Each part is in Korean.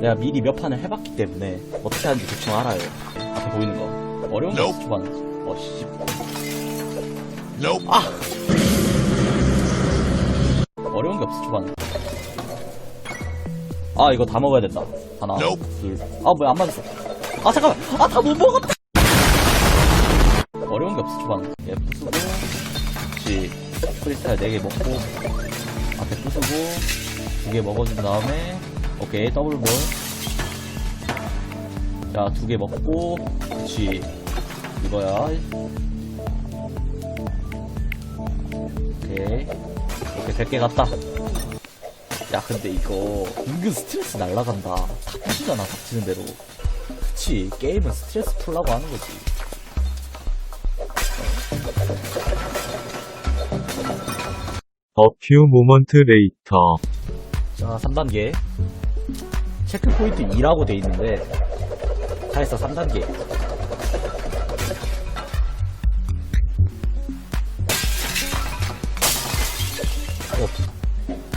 내가 미리 몇 판을 해봤기 때문에 어떻게 하는지 대충 알아요. 앞에 보이는 거. 어려운 거 없어, 초반은. 어, 씨. 아! 어려운 게 없어, 초반은. 아, 이거 다 먹어야 된다. 하나, 둘. 아, 뭐야, 안 맞았어. 아, 잠깐만. 아, 다 못 먹었다! 어려운 게 없어, 초반은. 얘 부수고, 그렇지. 크리스탈 4개 먹고, 앞에 부수고, 두개 먹어준 다음에, 오케이, 더블볼. 자, 두개 먹고, 그치. 이거야. 오케이. 오케이, 100개 갔다. 야, 근데 이거, 은근 스트레스 날라간다. 다 부수잖아, 닥치는 대로. 그치. 게임은 스트레스 풀라고 하는 거지. Few moment later. 자, 3단계. 체크포인트 2라고 돼 있는데, 사실상 3단계. 어,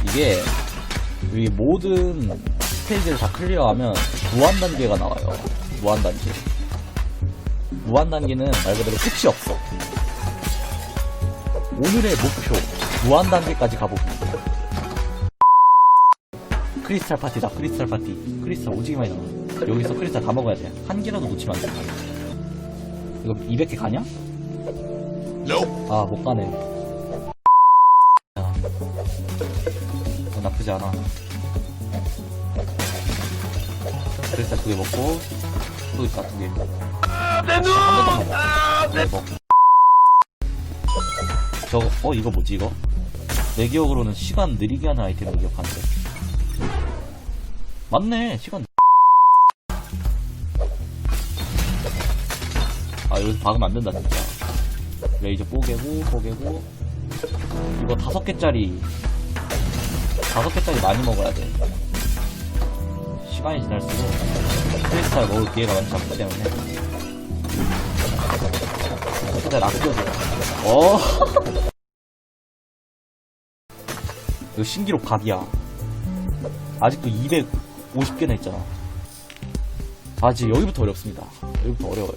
이게, 이 모든 스테이지를 다 클리어하면 무한 단계가 나와요. 무한 단계. 무한 단계는 말 그대로 끝이 없어. 오늘의 목표, 무한 단계까지 가보기. 크리스탈 파티다 크리스탈 파티 크리스탈 오지게 많이 나와 여기서 크리스탈 다 먹어야 돼 한 개라도 놓치면 안 돼 이거 200개 가냐? 아 못 가네 나쁘지 않아. 크리스탈 두개 먹고 또 있다 두개. 내눈! 먹고 저거 어. 이거 뭐지 이거? 내 기억으로는 시간 느리게 하는 아이템을 기억하는데. 맞네 시간. 아 여기서 박으면 안 된다 진짜. 레이저 뽀개고 뽀개고. 이거 다섯 개짜리 다섯 개짜리 많이 먹어야 돼 시간이 지날수록 크리스탈 먹을 기회가 많지 않기 때문에 크리스탈 아껴줘 어 이거 신기록 각이야 아직도 250개나 있잖아. 아, 지금 여기부터 어렵습니다. 여기부터 어려워요.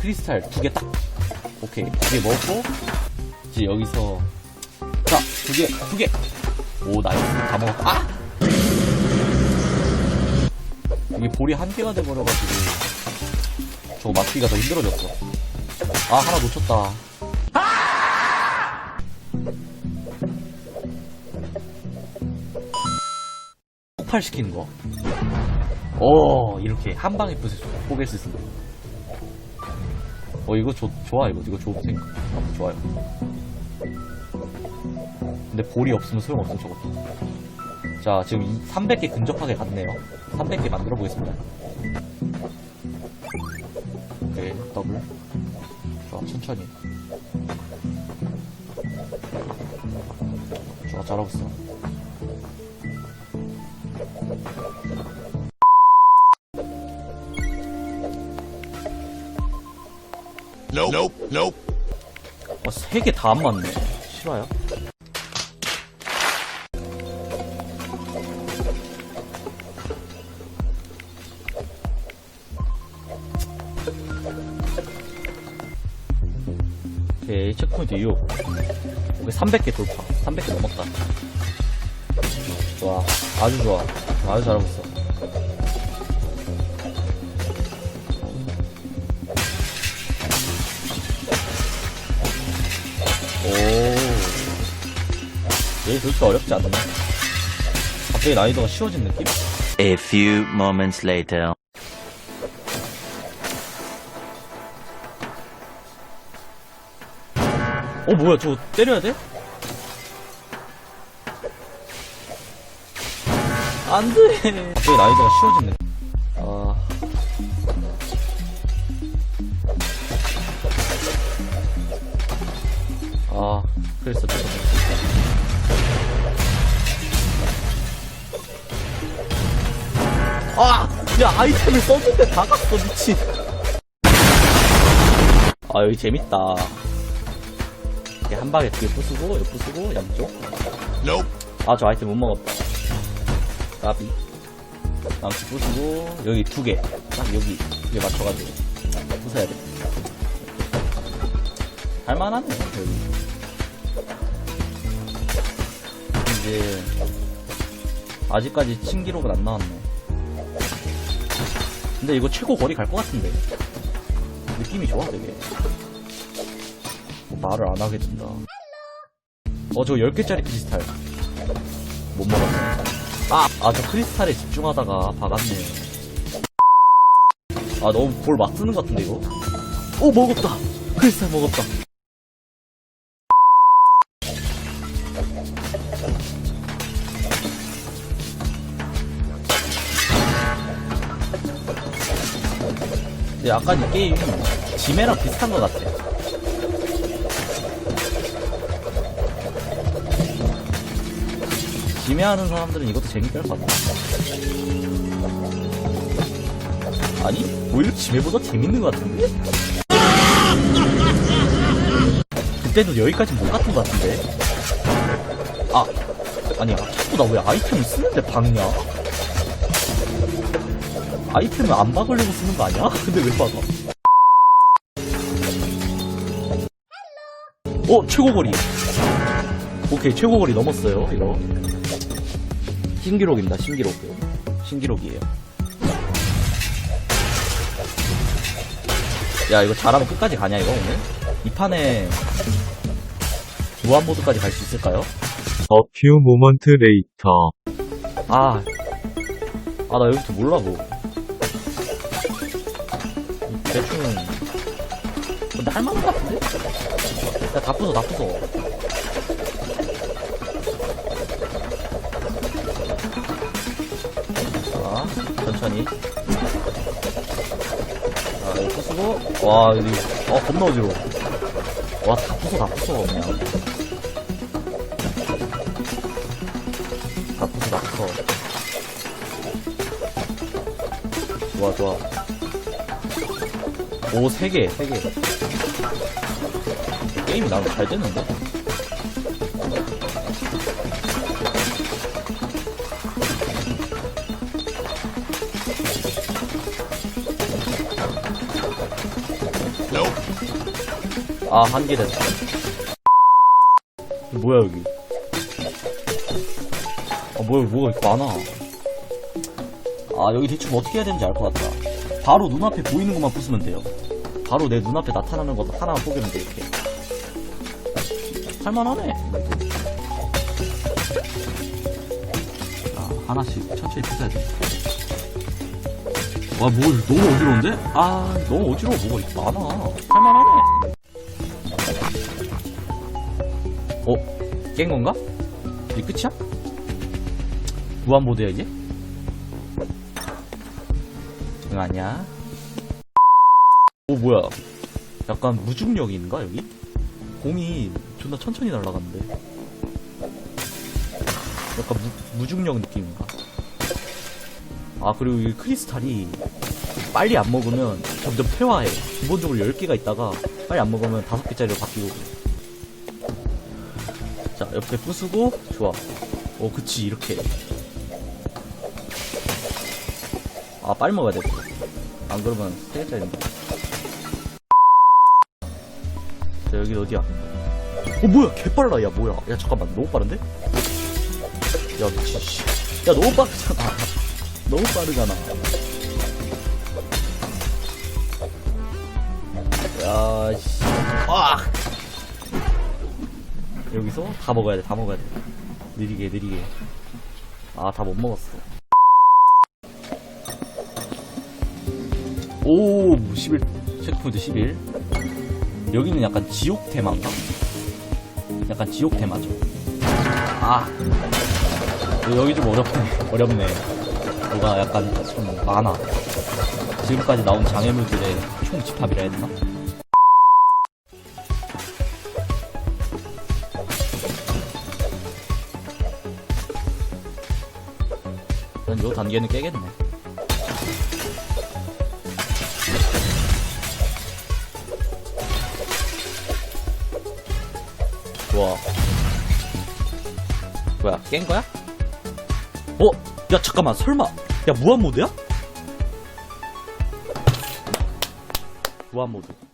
크리스탈 두 개 딱. 오케이. 두 개 먹고, 이제 여기서. 자, 두 개, 두 개! 오, 나이스. 다 먹었다. 아! 이게 볼이 한 개가 돼버려가지고. 저거 맞추기가 더 힘들어졌어. 아, 하나 놓쳤다. 폭발시키는 거. 오, 이렇게 한 방에 뽀갤 수 있습니다. 어, 이거 좋, 좋아, 이거. 이거 좋은 생각. 어, 좋아요. 근데 볼이 없으면 소용없어, 저것도. 자, 지금 300개 근접하게 갔네요. 300개 만들어 보겠습니다. 오케이, 더블. 좋아, 천천히. 좋아, 잘하고 있어. Nope. Nope. 어, 세개 다 안 맞네. 싫어요? 오케이, 체크포인트 6. 오케이, 300개 돌파. 300개 넘었다. 좋아. 아주 좋아. 아주 잘하고 있어. 오. 얘 그렇게 어렵지 않네. 갑자기 난이도가 쉬워진 느낌? A few moments later. 어, 뭐야, 저거 때려야 돼? 안 돼! 갑자기 난이도가 느낌. 아. 아, 그랬어, 저 아! 야, 아이템을 썼는데 다 갔어, 미친. 아, 여기 재밌다. 한 방에 뒤에 부수고, 옆 부수고, 양쪽. 아, 저 아이템 못 먹었다. 까비. 망치 부수고, 여기 두 개. 딱 여기, 여기 맞춰가지고. 부숴야 돼. 할만하네, 여기. 이제, 아직까지 신기록은 안 나왔네. 근데 이거 최고 거리 갈 것 같은데. 느낌이 좋아, 되게. 뭐 말을 안 하게 된다. 어, 저 10개짜리 크리스탈. 못 먹었네. 아, 아, 저 크리스탈에 집중하다가 박았네요. 아, 너무 볼 막 쓰는 것 같은데, 이거? 오, 먹었다! 크리스탈 먹었다. 근데 약간 이 게임, 지메랑 비슷한 것 같아. 지매하는 사람들은 이것도 재밌게 할 것 같아. 아니, 오히려 지매보다 재밌는 것 같은데? 그때도 여기까지 못 갔던 것 같은데? 아, 아니, 아, 자꾸 나 왜 아이템을 쓰는데 박냐? 아이템을 안 박으려고 쓰는 거 아니야? 근데 왜 박아? 어, 최고거리. 오케이, 최고거리 넘었어요, 이거. 신기록입니다, 신기록. 신기록이에요. 야, 이거 잘하면 끝까지 가냐, 이거, 오늘? 이 판에, 무한보드까지 갈 수 있을까요? A few moment later. 아, 아, 나 여기서 몰라고. 대충, 근데 할만한 것 같은데? 야, 다 부숴. 천천히. 자, 이거 부수고, 와, 여기, 어, 겁나 어지러워. 와, 다 부숴, 다 부숴, 그냥. 다 부숴, 다 부숴. 좋아, 좋아. 오, 세 개, 세 개. 게임이 나름 잘 되는데? 아, 한개 됐다. 뭐야, 여기. 아, 뭐야, 뭐가 이렇게 많아. 아, 여기 대충 어떻게 해야 되는지 알 것 같다. 바로 눈앞에 보이는 것만 부수면 돼요. 바로 내 눈앞에 나타나는 것 하나만 포기하면 돼, 이렇게. 할만하네. 아, 하나씩 천천히 부숴야 돼. 와, 뭐, 너무 어지러운데? 아, 너무 어지러워. 뭐가 이렇게 많아. 할만하네. 깬 건가? 이제 끝이야? 무한보드야, 이제? 응, 아니야. 오, 뭐야. 약간 무중력인가, 여기? 공이 존나 천천히 날아가는데. 약간 무, 무중력 느낌인가? 아, 그리고 이 크리스탈이 빨리 안 먹으면 점점 퇴화해. 기본적으로 10개가 있다가 빨리 안 먹으면 5개짜리로 바뀌고. 자, 옆에 부수고, 좋아. 어, 그치, 이렇게. 아, 빨리 먹어야 돼. 안 그러면 3개짜리인데. 자, 여기 어디야? 어, 뭐야, 개빨라, 야, 뭐야. 야, 잠깐만, 너무 빠른데? 야, 씨. 야, 너무 빠르잖아. 너무 빠르잖아. 야, 씨. 아! 여기서 다 먹어야 돼, 다 먹어야 돼. 느리게, 느리게. 아, 다 못 먹었어. 오, 11, 체크포인트 11. 여기는 약간 지옥 테마인가? 약간 지옥 테마죠. 아. 여기 좀 어렵네, 어렵네. 뭐가 약간 좀 많아. 지금까지 나온 장애물들의 총 집합이라 되나? 요 단계는 깨겠네 좋아 뭐야 깬 거야? 어? 야 잠깐만 설마 야 무한모드야? 무한모드